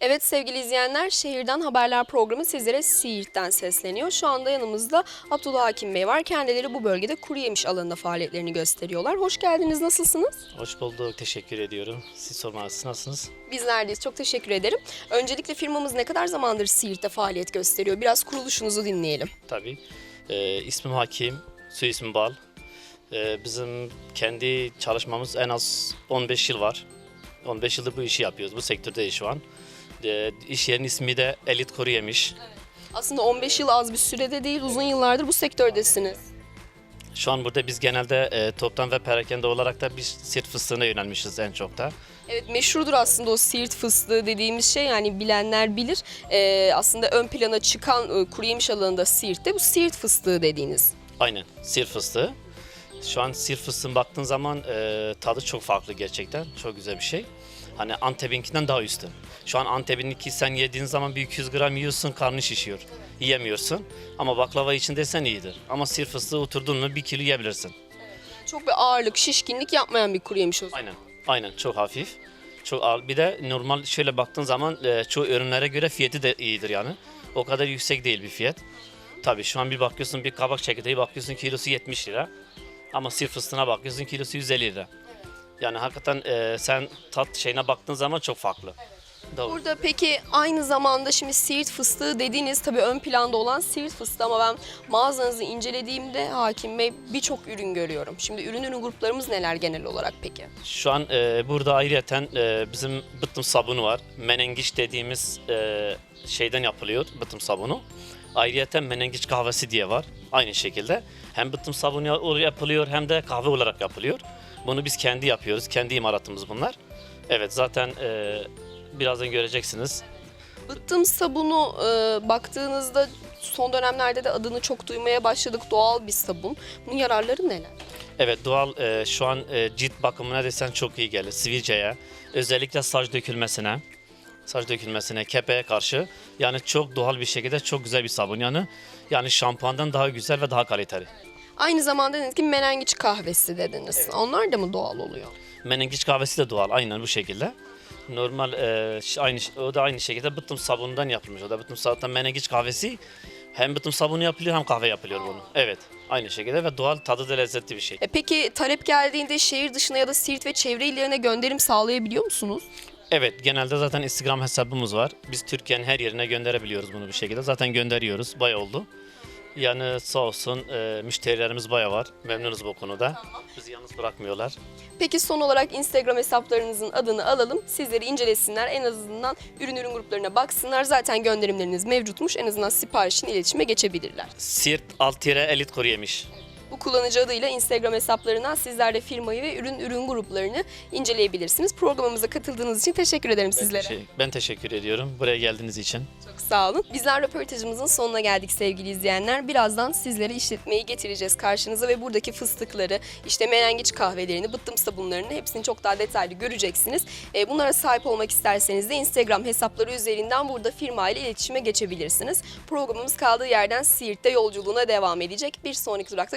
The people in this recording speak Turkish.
Evet sevgili izleyenler, Şehirden Haberler programı sizlere Siirt'ten sesleniyor. Şu anda yanımızda Abdullah Hakim Bey var. Kendileri bu bölgede kuru yemiş alanında faaliyetlerini gösteriyorlar. Hoş geldiniz, nasılsınız? Hoş bulduk, teşekkür ediyorum. Siz sormalısınız, nasılsınız? Bizlerdeyiz, çok teşekkür ederim. Öncelikle firmamız ne kadar zamandır Siirt'te faaliyet gösteriyor? Biraz kuruluşunuzu dinleyelim. Tabii. Ee, ismim Hakim, soy ismim Bal. Ee, bizim kendi çalışmamız en az 15 yıl var. 15 yıldır bu işi yapıyoruz, bu sektördeyiz şu an. Ee, iş yerinin ismi de Elit Kuru Yemiş. Aslında 15 yıl az bir sürede değil, uzun yıllardır bu sektördesiniz. Şu an burada biz genelde e, toptan ve perakende olarak da biz sirt fıstığına yönelmişiz en çok da. Evet meşhurdur aslında o Siirt fıstığı dediğimiz şey yani bilenler bilir. Ee, aslında ön plana çıkan e, kuru yemiş alanında Siirt'te bu Siirt fıstığı dediğiniz. Aynen, sir fıstığı. Şu an sir fıstığın baktığın zaman e, tadı çok farklı gerçekten. Çok güzel bir şey. Hani Antep'inkinden daha üstün. Şu an Antep'inki sen yediğin zaman bir 200 gram yiyorsun, karnı şişiyor. Yiyemiyorsun. Ama baklava için desen iyidir. Ama sir fıstığı oturdun mu bir kilo yiyebilirsin. Çok bir ağırlık, şişkinlik yapmayan bir kuru yemiş o zaman. Aynen. Aynen çok hafif. Çok ağır. Bir de normal şöyle baktığın zaman e, çoğu ürünlere göre fiyatı da iyidir yani. O kadar yüksek değil bir fiyat. Tabii şu an bir bakıyorsun bir kabak çekirdeği bakıyorsun kilosu 70 lira. Ama sir fıstığına bakıyorsun kilosu 150 lira. Yani hakikaten e, sen tat şeyine baktığın zaman çok farklı. Doğru. Burada peki aynı zamanda şimdi Siirt fıstığı dediğiniz tabii ön planda olan Siirt fıstığı ama ben mağazanızı incelediğimde Hakim Bey birçok ürün görüyorum. Şimdi ürün ürün gruplarımız neler genel olarak peki? Şu an e, burada ayrıyeten e, bizim bıttım sabunu var. Menengiç dediğimiz e, şeyden yapılıyor bıttım sabunu. Ayrıyeten menengiç kahvesi diye var. Aynı şekilde. Hem bıttım sabunu yapılıyor hem de kahve olarak yapılıyor. Bunu biz kendi yapıyoruz. Kendi imalatımız bunlar. Evet zaten e, birazdan göreceksiniz. Bıttım sabunu e, baktığınızda son dönemlerde de adını çok duymaya başladık. Doğal bir sabun. Bunun yararları neler? Evet doğal e, şu an e, cilt bakımına desen çok iyi gelir. Sivilceye, özellikle saç dökülmesine, saç dökülmesine, kepeğe karşı yani çok doğal bir şekilde çok güzel bir sabun yani. Yani şampuandan daha güzel ve daha kaliteli. Aynı zamanda dediniz ki menengiç kahvesi dediniz. Onlar da mı doğal oluyor? Menengiç kahvesi de doğal aynen bu şekilde. Normal e, aynı o da aynı şekilde bıttım sabunundan yapılmış. O da bıttım sabundan menengiç kahvesi hem bıttım sabunu yapılıyor hem kahve yapılıyor bunu. Evet aynı şekilde ve doğal tadı da lezzetli bir şey. E peki talep geldiğinde şehir dışına ya da Siirt ve çevre illerine gönderim sağlayabiliyor musunuz? Evet genelde zaten Instagram hesabımız var. Biz Türkiye'nin her yerine gönderebiliyoruz bunu bir şekilde. Zaten gönderiyoruz. Bayağı oldu. Yani sağ olsun e, müşterilerimiz bayağı var. Memnunuz bu konuda. Bizi yalnız bırakmıyorlar. Peki son olarak Instagram hesaplarınızın adını alalım. Sizleri incelesinler. En azından ürün ürün gruplarına baksınlar. Zaten gönderimleriniz mevcutmuş. En azından siparişin iletişime geçebilirler. Sirt Altire Elit Kuru Yemiş. Bu kullanıcı adıyla Instagram hesaplarından sizler de firmayı ve ürün ürün gruplarını inceleyebilirsiniz. Programımıza katıldığınız için teşekkür ederim sizlere. Şey, ben teşekkür ediyorum buraya geldiğiniz için. Çok sağ olun. Bizler röportajımızın sonuna geldik sevgili izleyenler. Birazdan sizlere işletmeyi getireceğiz karşınıza ve buradaki fıstıkları, işte menengiç kahvelerini, bıttım sabunlarını hepsini çok daha detaylı göreceksiniz. E, bunlara sahip olmak isterseniz de Instagram hesapları üzerinden burada firma ile iletişime geçebilirsiniz. Programımız kaldığı yerden Siirt'te yolculuğuna devam edecek. Bir sonraki durakta